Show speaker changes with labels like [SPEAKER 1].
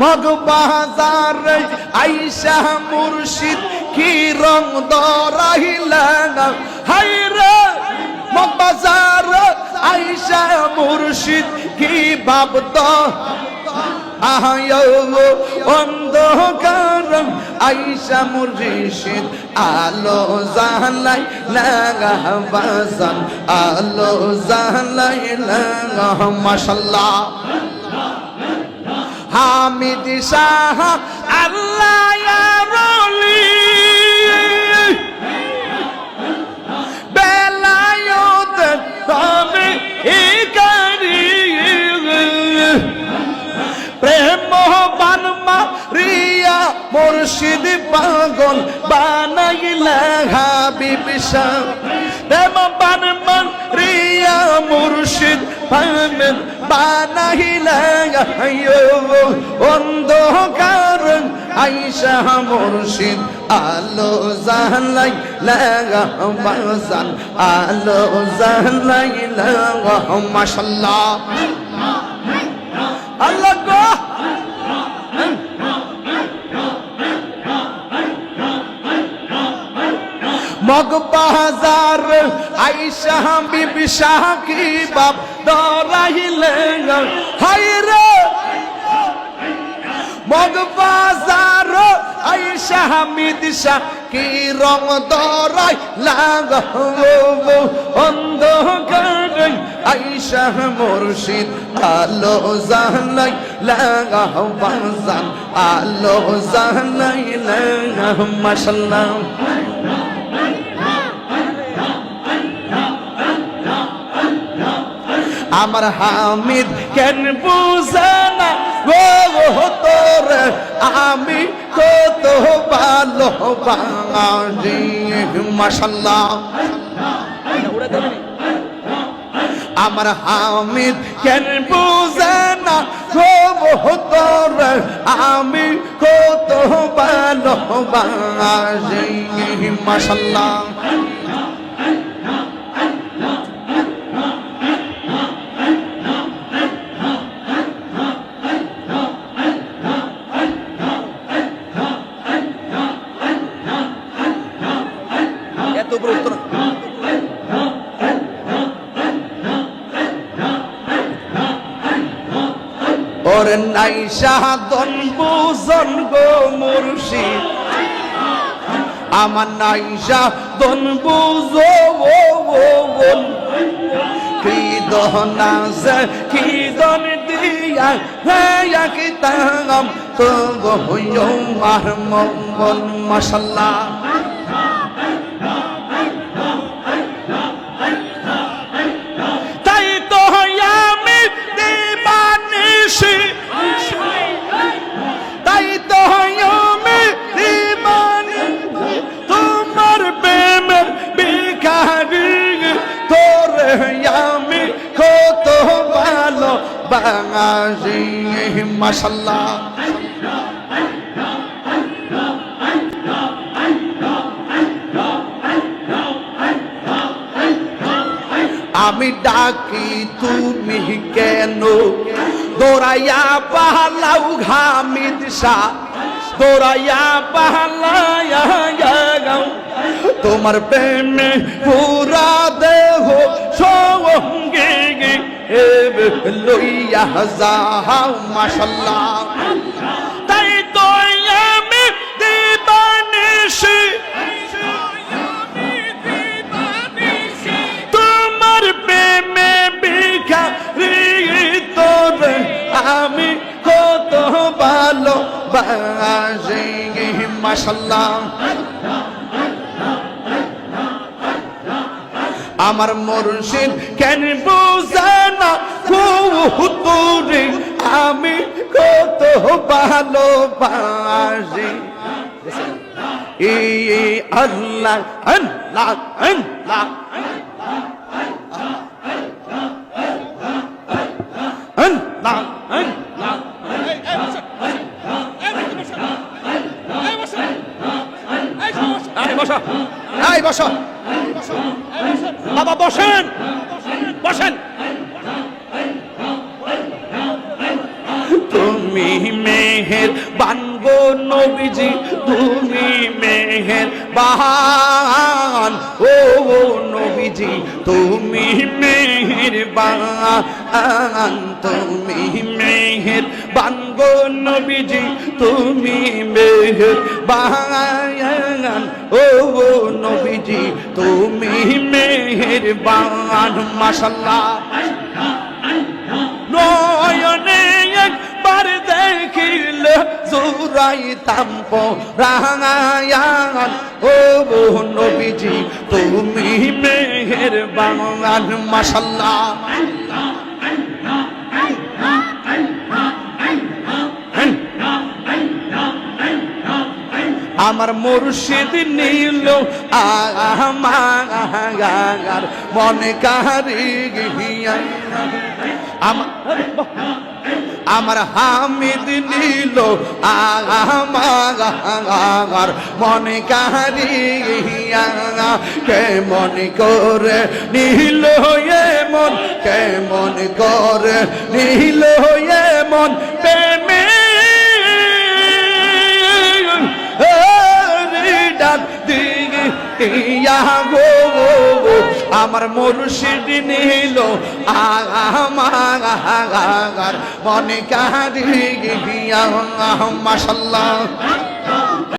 [SPEAKER 1] Mug বাজার আইসা মুর্শিদ, কি রং দরাইলেন? হাই রে মগ বাজার আইসা মুর্শিদ, কি আহায়ো অন্ধকার আইসা মুর্শিদ, আলো জালাই লাগা বাসান আলো জালাই লাগা, মাশাল্লাহ। হামিদ শাহ আল্লাহ মুর্শিদ পাগল বানাইলা হাবিব শাহ। প্রেম রিয়া মুর্শিদ পাগল বানাইলা অন্ধকার আইসা মুর্শিদ আলো জালাই লাগা বাজান আলো জালাই লাগা মাশাল্লাহ আল্লাহ গো মগ বাজার আইসা বিবি শাহ কি বাপ দরাইলেন হাই রে। মগ বাজার আইসা হামিদ শাহ কি রং দরাই লাগ অন্ধকার আইসা মুর্শিদ আলো জানাই লাগা বাজান আলো জানাই লাগা মাশাল্লাহ। আমার হামিদ কেন বুঝে না? গো তোর আমি কত ভালো বাঙালি মাসাল্লাহ আমার হামিদ কেন বুঝে না? গো তোর আমি কত ভালো বাঙালি মাসাল্লাহ ওরে নাই সাধন বুঝন গো মুর্শিদ। আমার নাই সাধন ও কি দহনা কি দন দিয়া হেয়া কি তাম। তো গো মঙ্গল, মাশাল্লাহ। ভালো বাঙালি মাসাল্লাহ আমি ডাকি, তুমি কেন? দৌড়াইয়া পাহালাও ঘামিদ শাহ দৌড়াইয়া পাহালায়া গাও তোমার প্রেমে পুরা দেহ লইয়া যাও মাশাল্লাহ তাই তো আমি দিবানিসি তোমার প্রেমে বিখারি তোর আমি কত ভালো বাসি মাসাল্লাহ আমার মুর্শিদ কেন বুঝে না তোরে আমি কত ভালো বাসি এ আল্লাহ আল্লাহ আল্লাহ। বসো। মেহের বানগো নবীজি, তুমি মেহের বাহান ও নবীজি, তুমি মেহের বান। তুমি মেহের বানগো নবীজি, তুমি মেহের বান। ও নবীজি, তুমি মেহের বান। মাসাল্লাহ দেখিল জুরাই তাম্প রাঙায়ান ও নবীজি, তুমি মেহের বাঙান মাসাল্লাহ আমার মুর্শিদ নীল, আমার মনে কারি গিয়া। আমার আমার হামিদ নীল, আমার মনে কারি কে মনে করে নীল হয়ে মন কে মনে করে নীল মন গো আমার মুর্শিদ নিল আমার মনে কারি গিয়া মাশাল্লাহ